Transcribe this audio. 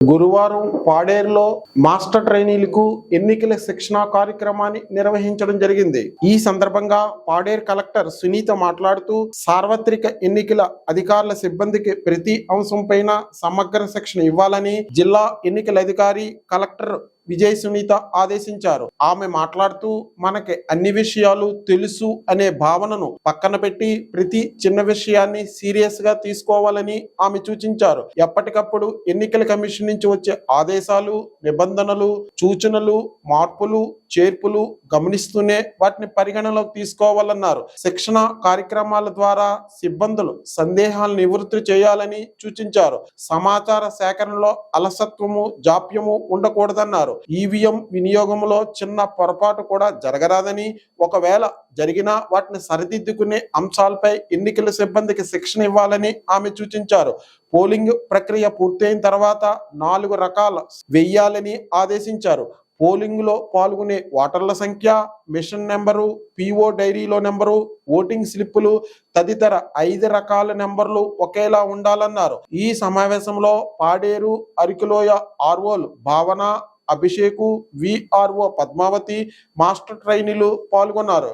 గురువారం పాడేరులో మాస్టర్ ట్రైనీలకు ఎన్నికల శిక్షణా కార్యక్రమాన్ని నిర్వహించడం జరిగింది. ఈ సందర్భంగా పాడేరు కలెక్టర్ సునీత మాట్లాడుతూ సార్వత్రిక ఎన్నికల అధికారుల సిబ్బందికి ప్రతి అంశం సమగ్ర శిక్షణ ఇవ్వాలని జిల్లా ఎన్నికల అధికారి కలెక్టర్ విజయ్ సునీత ఆదేశించారు. ఆమె మాట్లాడుతూ మనకి అన్ని విషయాలు తెలుసు అనే భావనను పక్కన పెట్టి ప్రతి చిన్న విషయాన్ని సీరియస్గా తీసుకోవాలని ఆమె సూచించారు. ఎప్పటికప్పుడు ఎన్నికల కమిషన్ నుంచి వచ్చే ఆదేశాలు నిబంధనలు సూచనలు మార్పులు చేర్పులు గమనిస్తూనే వాటిని పరిగణలోకి తీసుకోవాలన్నారు. శిక్షణ కార్యక్రమాల ద్వారా సిబ్బందులు సందేహాలు నివృత్తి చేయాలని సూచించారు. సమాచార సేకరణలో అలసత్వము జాప్యము ఉండకూడదన్నారు. ఈవీఎం వినియోగంలో చిన్న పొరపాటు కూడా జరగరాదని ఒకవేళ జరిగినా వాటిని సరిదిద్దుకునే అంశాలపై ఎన్నికల సిబ్బందికి శిక్షణ ఇవ్వాలని ఆమె సూచించారు. పోలింగ్ ప్రక్రియ పూర్తయిన తర్వాత నాలుగు రకాల వెయ్యాలని ఆదేశించారు. పోలింగ్లో పాల్గొనే ఓటర్ల సంఖ్య మిషన్ నెంబరు పిఓ డైరీలో నెంబరు ఓటింగ్ స్లిప్పులు తదితర ఐదు రకాల నెంబర్లు ఒకేలా ఉండాలన్నారు. ఈ సమావేశంలో పాడేరు అరికిలోయ ఆర్వోలు భావన అభిషేకు విఆర్ఓ పద్మావతి మాస్టర్ ట్రైనీలు పాల్గొన్నారు.